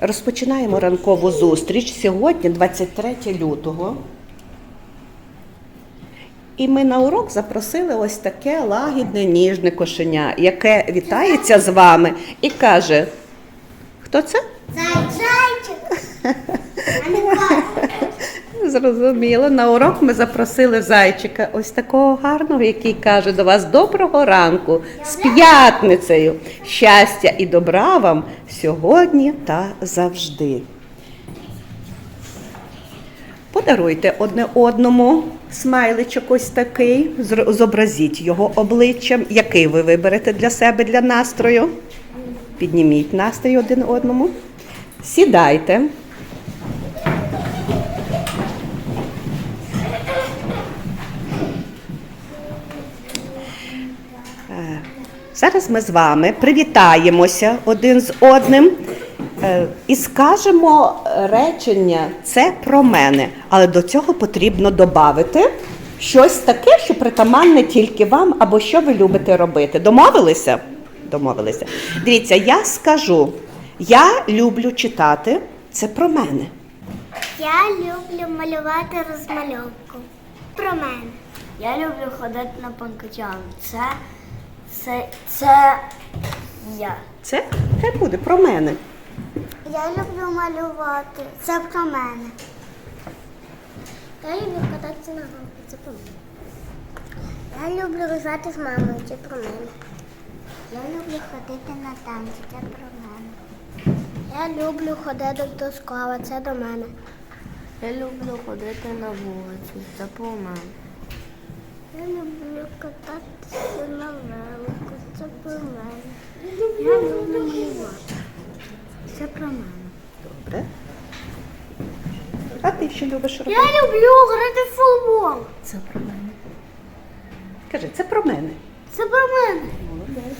Розпочинаємо ранкову зустріч. Сьогодні 23 лютого. І ми на урок запросили ось таке лагідне ніжне кошеня, яке вітається з вами і каже: Хто це? Зайчик. Зрозуміло, на урок ми запросили зайчика, ось такого гарного, який каже до вас доброго ранку з п'ятницею. Щастя і добра вам сьогодні та завжди. Подаруйте одне одному смайличок ось такий, зобразіть його обличчям, який ви виберете для себе для настрою. Підніміть настрій один одному. Сідайте. Зараз ми з вами привітаємося один з одним е, і скажемо речення це про мене. Але до цього потрібно додати щось таке, що притаманне тільки вам або що ви любите робити. Домовилися? Домовилися. Дивіться, я скажу, я люблю читати. Це про мене. Я люблю малювати розмальовку. Про мене. Я люблю ходити на панкачам. Це, це, це я. Це хай буде про мене. Я люблю малювати. Це про мене. Я люблю кататися на горку. Це про мене. Я люблю грати з мамою. Це про мене. Я люблю ходити на танці. Це про мене. Я люблю ходити до школи. Це до мене. Я люблю ходити на вулицю. Це про мене. Я люблю кататися на велику. Це про мене. Я люблю малювати. Це про мене. Добре. А ти що любиш робити? Я люблю грати в футбол. Це про мене. Кажи, це про мене. Це про мене. Молодець.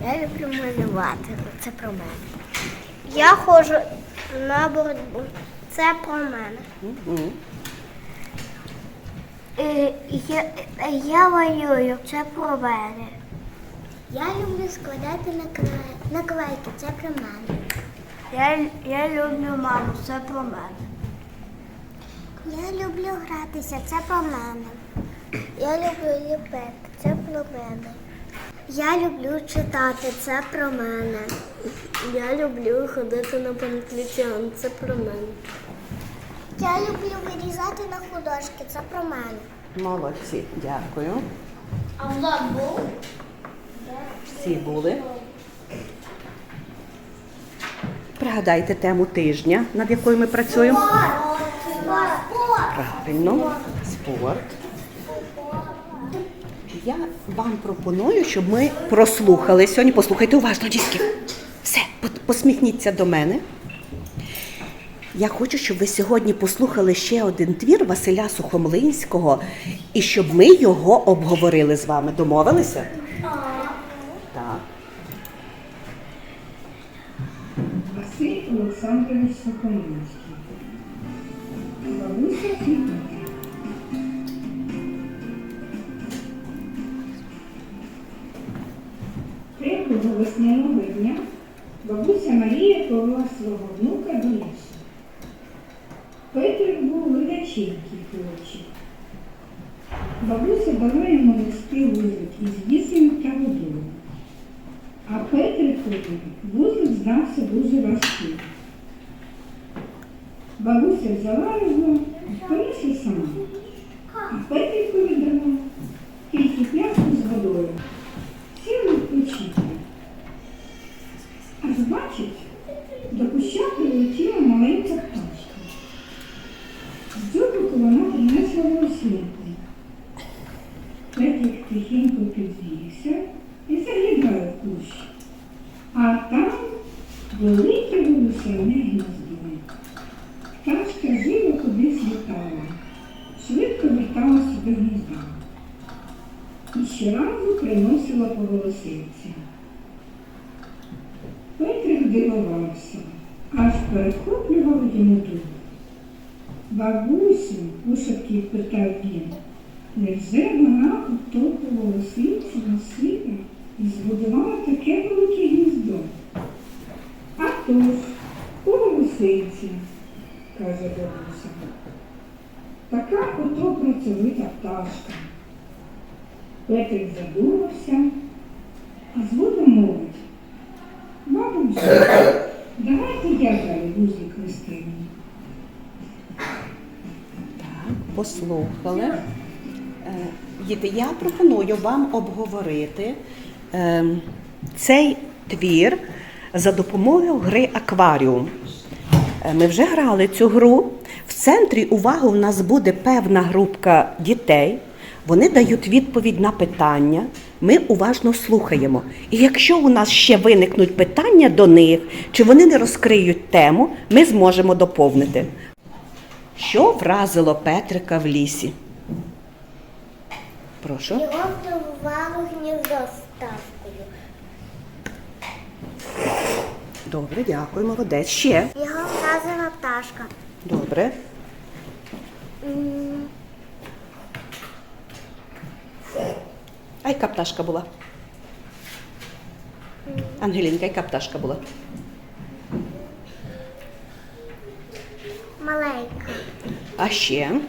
Я люблю малювати. Це про мене. Я ходжу на боротьбу. Це про мене. Мгм. Е, Я, я малюю. Це про мене. Я люблю складати наклей- наклейки. Це про мене. Я, я люблю маму. Це про мене. Я люблю гратися, це про мене. Я люблю ліпити, це про мене. Я люблю читати, це про мене. Я люблю ходити на панклітян. Це про мене. Я люблю вирізати на художки, це про мене. Молодці, дякую. А Влад був? Всі були. Пригадайте тему тижня, над якою ми працюємо. Правильно, спорт. Я вам пропоную, щоб ми прослухали сьогодні. Послухайте уважно, дітки. Все, посміхніться до мене. Я хочу, щоб ви сьогодні послухали ще один твір Василя Сухомлинського і щоб ми його обговорили з вами. Домовилися? Так. Василь Олександрович Соколинський. Бабуся і. Третього весняного дня бабуся Марія повела свого внука до лісу. Петрик був видаченький хлопчик. Бабуся дала йому нести вузик із вісім та водою. А Петрикові вузик здався дуже важким. Бабуся взяла його і понесла сама. А Петрикові дала тільки пляшку з водою. Сіли відпочити. Аж бачить, до куща прилетіла маленька пташка. З дзьобику вона принесла волосинку. Петрик тихенько підвівся і заглядає в кущ. А там велике волосяне гніздо. Пташка живо кудись літала, швидко верталася до гнізда. І щоразу приносила по волосинці. Петрик дивувався, аж перехоплював йому дух. Бабусю, у шепті питав він, невже вона утопу волосинці носила і збудувала таке велике гніздо? А тож, волосинці, каже бабуся. Така ото працьовита пташка. Петрик задумався, а згодом мовить. Бабусю, давайте я далі вузлик нестиму. Послухали. Е, Діти, я пропоную вам обговорити е, цей твір за допомогою гри Акваріум. Е, Ми вже грали цю гру. В центрі уваги у нас буде певна групка дітей. Вони дають відповідь на питання. Ми уважно слухаємо. І якщо у нас ще виникнуть питання до них, чи вони не розкриють тему, ми зможемо доповнити. Що вразило Петрика в лісі? Прошу. Його здивувало гніздо з ставкою. Добре, дякую, молодець. Ще. Його вразила пташка. Добре. М, А яка пташка була? Ангелінка, яка пташка була? Маленька. А ще.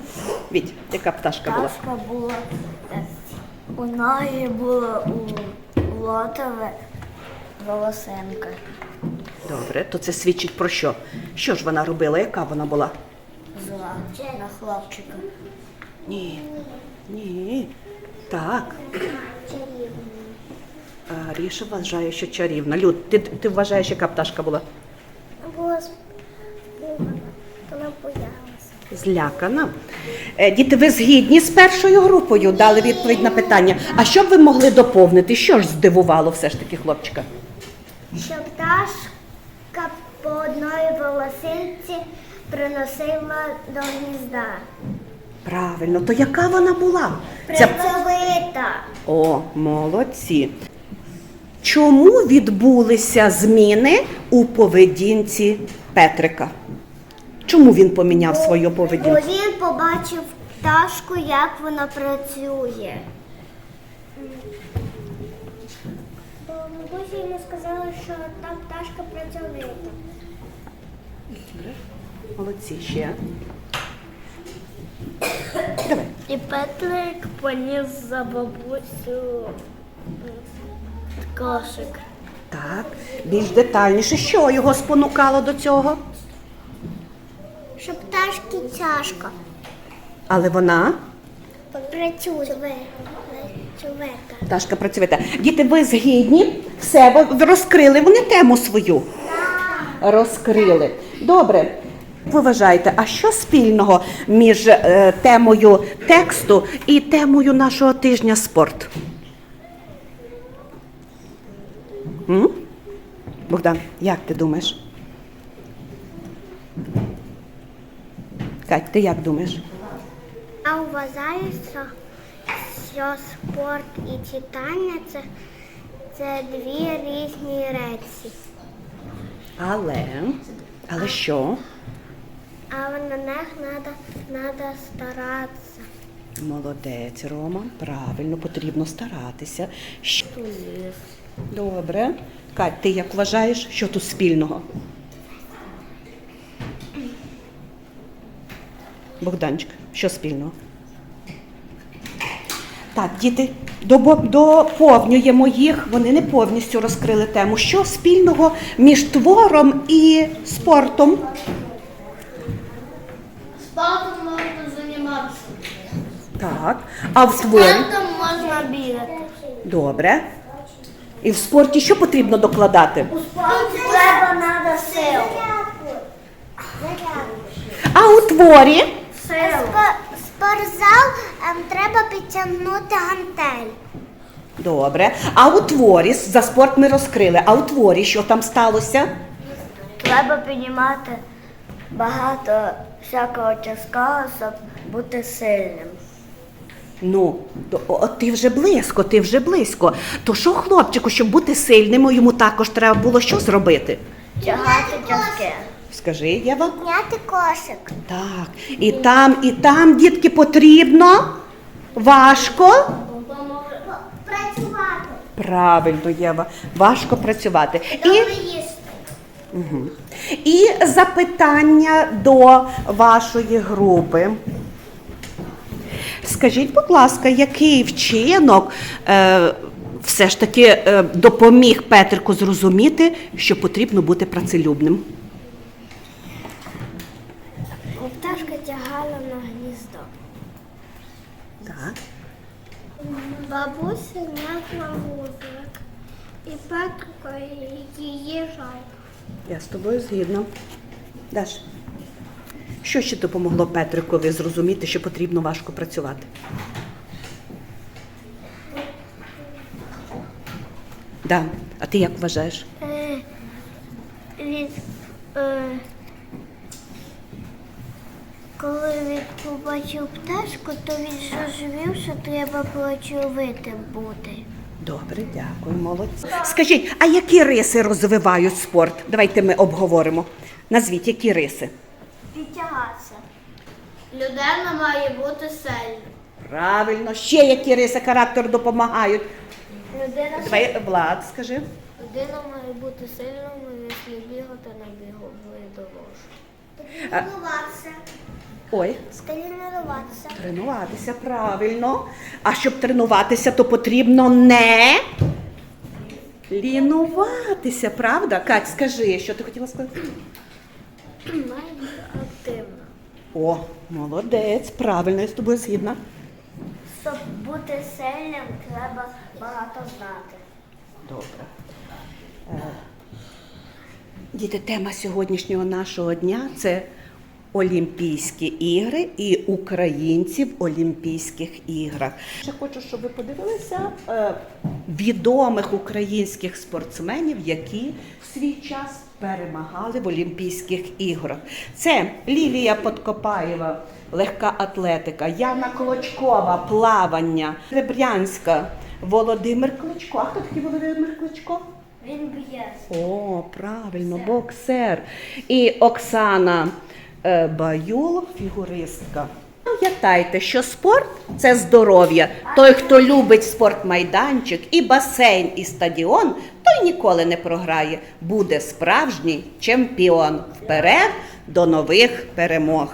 Віть, яка пташка була? Пташка була у ноги була у лотове волосинка. Добре, то це свідчить про що? Що ж вона робила? Яка вона була? Зла на хлопчика. Ні. Ні. Так. Чарівна. Ріша вважає, що чарівна. Люд, ти, ти вважаєш, яка пташка була? Була. Злякана. Е, Діти, ви згідні з першою групою дали відповідь на питання. А що б ви могли доповнити? Що ж здивувало все ж таки хлопчика? Що пташка по одної волосинці приносила до гнізда. Правильно, то яка вона була? Ця... Працьовита. О, молодці. Чому відбулися зміни у поведінці Петрика? Чому він поміняв свою Бо поведінку? він побачив пташку, як вона працює. Бо Бабуся йому сказала, що та пташка працьовита. Молодці ще. Давай. І Петрик поніс за бабусю кошик. Так, більш детальніше. Що його спонукало до цього? Що тяжко. Але вона, Працює. Пташка працювати. Діти, ви згідні? Все, ви розкрили вони тему свою. Розкрили. Добре. Ви вважаєте, а що спільного між е, темою тексту і темою нашого тижня спорт? М? Богдан, як ти думаєш? Кать, ти як думаєш? А вважаю, що, що спорт і читання це, це дві різні речі. Але, але що? А на них треба надо старатися. Молодець, Рома. Правильно, потрібно старатися. Щ- Добре. Кать, ти як вважаєш, що тут спільного? Богданчик, що спільного? Так, діти, доповнюємо їх, вони не повністю розкрили тему. Що спільного між твором і спортом? Спортом можна займатися. Так. А в творі? Спортом можна бігати. Добре. І в спорті що потрібно докладати? У спорті треба надо сил. А у творі? Сил. Спортзал ем, треба підтягнути гантель. Добре. А у творі за спорт ми розкрили. А у творі що там сталося? Треба піднімати багато всякого тяжкого, щоб бути сильним. Ну, то, о, ти вже близько, ти вже близько. То що хлопчику, щоб бути сильним, йому також треба було що зробити? Тягати тяжке. Скажи, Єва. Підняти кошик. Так. І там, і там, дітки, потрібно. Важко. Працювати. Правильно, Єва. Важко працювати. І їсти. І запитання до вашої групи. Скажіть, будь ласка, який вчинок е, все ж таки е, допоміг Петрику зрозуміти, що потрібно бути працелюбним? Пташка тягала на гніздо. Так. Бабуся несла вузлик. І Петрико її жалко. Я з тобою згідна. Даш. Що ще допомогло Петрикові зрозуміти, що потрібно важко працювати? Да. А ти як вважаєш? Е, він, е, коли він побачив пташку, то він зрозумів, що треба працьовитим бути. Добре, дякую, молодці. Скажіть, а які риси розвивають спорт? Давайте ми обговоримо. Назвіть, які риси? Підтягатися. Людина має бути сильною. Правильно, ще які риси характеру допомагають. Людина, Давай, Влад, скажи. людина має бути сильною, якщо бігати на бігової дорожці. Тренуватися. Ой, Тренуватися. тренуватися, правильно. А щоб тренуватися, то потрібно не лінуватися, правда? Кать, скажи, що ти хотіла сказати? Має бути. О, молодець, правильно, я з тобою згідна. Щоб бути сильним, треба багато знати. Добре. Е, Діти, тема сьогоднішнього нашого дня це Олімпійські ігри і українці в Олімпійських іграх. Ще хочу, щоб ви подивилися е, відомих українських спортсменів, які в свій час перемагали в Олімпійських іграх. Це Лілія Подкопаєва, легка атлетика, Яна Клочкова, плавання, Ребрянська, Володимир Кличко. А хто такий Володимир Кличко? Він б'є. О, правильно, боксер. І Оксана е, Баюл, фігуристка. Пам'ятайте, що спорт це здоров'я. Той, хто любить спортмайданчик, і басейн, і стадіон, той ніколи не програє. Буде справжній чемпіон. Вперед до нових перемог.